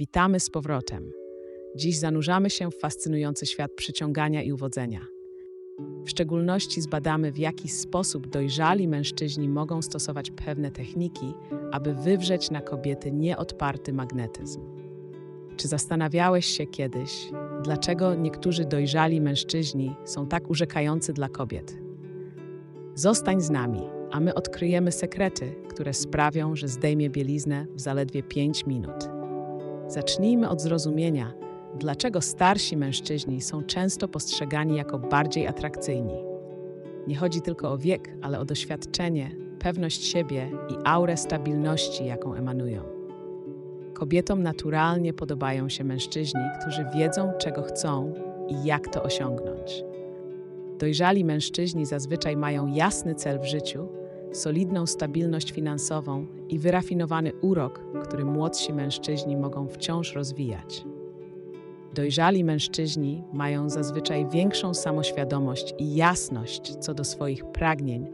Witamy z powrotem. Dziś zanurzamy się w fascynujący świat przyciągania i uwodzenia. W szczególności zbadamy, w jaki sposób dojrzali mężczyźni mogą stosować pewne techniki, aby wywrzeć na kobiety nieodparty magnetyzm. Czy zastanawiałeś się kiedyś, dlaczego niektórzy dojrzali mężczyźni są tak urzekający dla kobiet? Zostań z nami, a my odkryjemy sekrety, które sprawią, że zdejmie bieliznę w zaledwie 5 minut. Zacznijmy od zrozumienia, dlaczego starsi mężczyźni są często postrzegani jako bardziej atrakcyjni. Nie chodzi tylko o wiek, ale o doświadczenie, pewność siebie i aurę stabilności, jaką emanują. Kobietom naturalnie podobają się mężczyźni, którzy wiedzą, czego chcą i jak to osiągnąć. Dojrzali mężczyźni zazwyczaj mają jasny cel w życiu, solidną stabilność finansową i wyrafinowany urok, który młodsi mężczyźni mogą wciąż rozwijać. Dojrzali mężczyźni mają zazwyczaj większą samoświadomość i jasność co do swoich pragnień,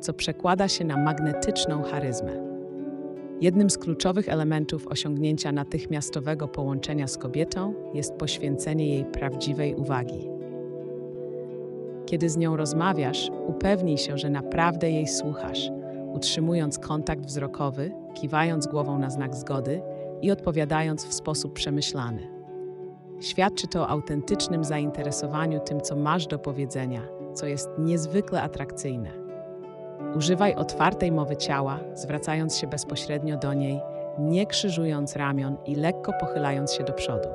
co przekłada się na magnetyczną charyzmę. Jednym z kluczowych elementów osiągnięcia natychmiastowego połączenia z kobietą jest poświęcenie jej prawdziwej uwagi. Kiedy z nią rozmawiasz, upewnij się, że naprawdę jej słuchasz, utrzymując kontakt wzrokowy, kiwając głową na znak zgody i odpowiadając w sposób przemyślany. Świadczy to o autentycznym zainteresowaniu tym, co masz do powiedzenia, co jest niezwykle atrakcyjne. Używaj otwartej mowy ciała, zwracając się bezpośrednio do niej, nie krzyżując ramion i lekko pochylając się do przodu.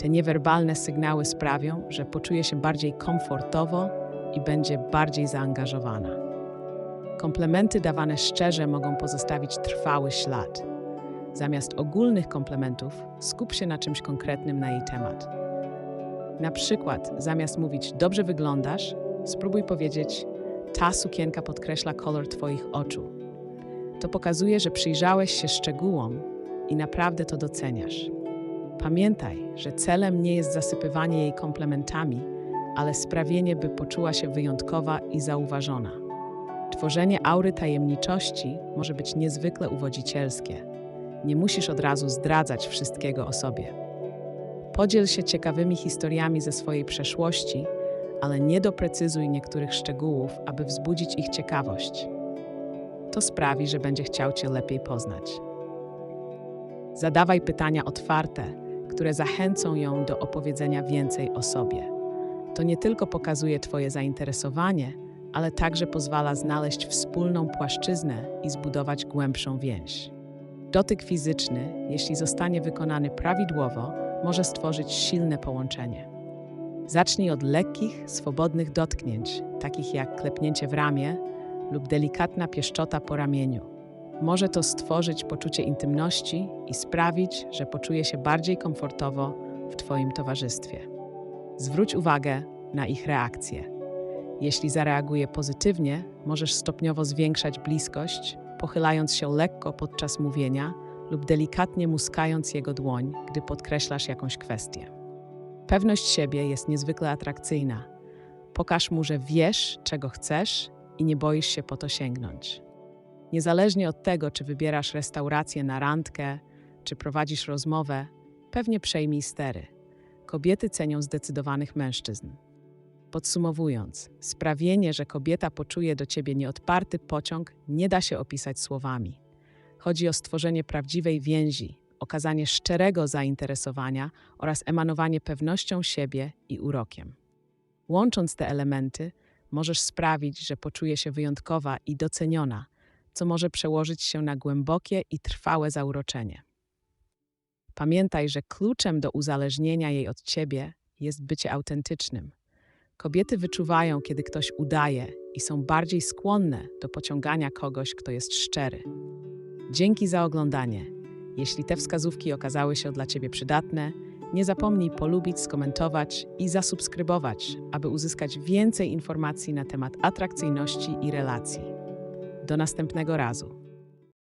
Te niewerbalne sygnały sprawią, że poczuje się bardziej komfortowo i będzie bardziej zaangażowana. Komplementy dawane szczerze mogą pozostawić trwały ślad. Zamiast ogólnych komplementów, skup się na czymś konkretnym na jej temat. Na przykład, zamiast mówić dobrze wyglądasz, spróbuj powiedzieć: Ta sukienka podkreśla kolor Twoich oczu. To pokazuje, że przyjrzałeś się szczegółom i naprawdę to doceniasz. Pamiętaj, że celem nie jest zasypywanie jej komplementami, ale sprawienie, by poczuła się wyjątkowa i zauważona. Tworzenie aury tajemniczości może być niezwykle uwodzicielskie. Nie musisz od razu zdradzać wszystkiego o sobie. Podziel się ciekawymi historiami ze swojej przeszłości, ale nie doprecyzuj niektórych szczegółów, aby wzbudzić ich ciekawość. To sprawi, że będzie chciał Cię lepiej poznać. Zadawaj pytania otwarte, które zachęcą ją do opowiedzenia więcej o sobie. To nie tylko pokazuje Twoje zainteresowanie, ale także pozwala znaleźć wspólną płaszczyznę i zbudować głębszą więź. Dotyk fizyczny, jeśli zostanie wykonany prawidłowo, może stworzyć silne połączenie. Zacznij od lekkich, swobodnych dotknięć, takich jak klepnięcie w ramię lub delikatna pieszczota po ramieniu. Może to stworzyć poczucie intymności i sprawić, że poczuje się bardziej komfortowo w Twoim towarzystwie. Zwróć uwagę na ich reakcje. Jeśli zareaguje pozytywnie, możesz stopniowo zwiększać bliskość pochylając się lekko podczas mówienia lub delikatnie muskając jego dłoń, gdy podkreślasz jakąś kwestię. Pewność siebie jest niezwykle atrakcyjna. Pokaż mu, że wiesz, czego chcesz i nie boisz się po to sięgnąć. Niezależnie od tego, czy wybierasz restaurację na randkę, czy prowadzisz rozmowę, pewnie przejmij stery. Kobiety cenią zdecydowanych mężczyzn. Podsumowując, sprawienie, że kobieta poczuje do ciebie nieodparty pociąg, nie da się opisać słowami. Chodzi o stworzenie prawdziwej więzi, okazanie szczerego zainteresowania oraz emanowanie pewnością siebie i urokiem. Łącząc te elementy, możesz sprawić, że poczuje się wyjątkowa i doceniona, co może przełożyć się na głębokie i trwałe zauroczenie. Pamiętaj, że kluczem do uzależnienia jej od ciebie jest bycie autentycznym. Kobiety wyczuwają, kiedy ktoś udaje i są bardziej skłonne do pociągania kogoś, kto jest szczery. Dzięki za oglądanie. Jeśli te wskazówki okazały się dla Ciebie przydatne, nie zapomnij polubić, skomentować i zasubskrybować, aby uzyskać więcej informacji na temat atrakcyjności i relacji. Do następnego razu.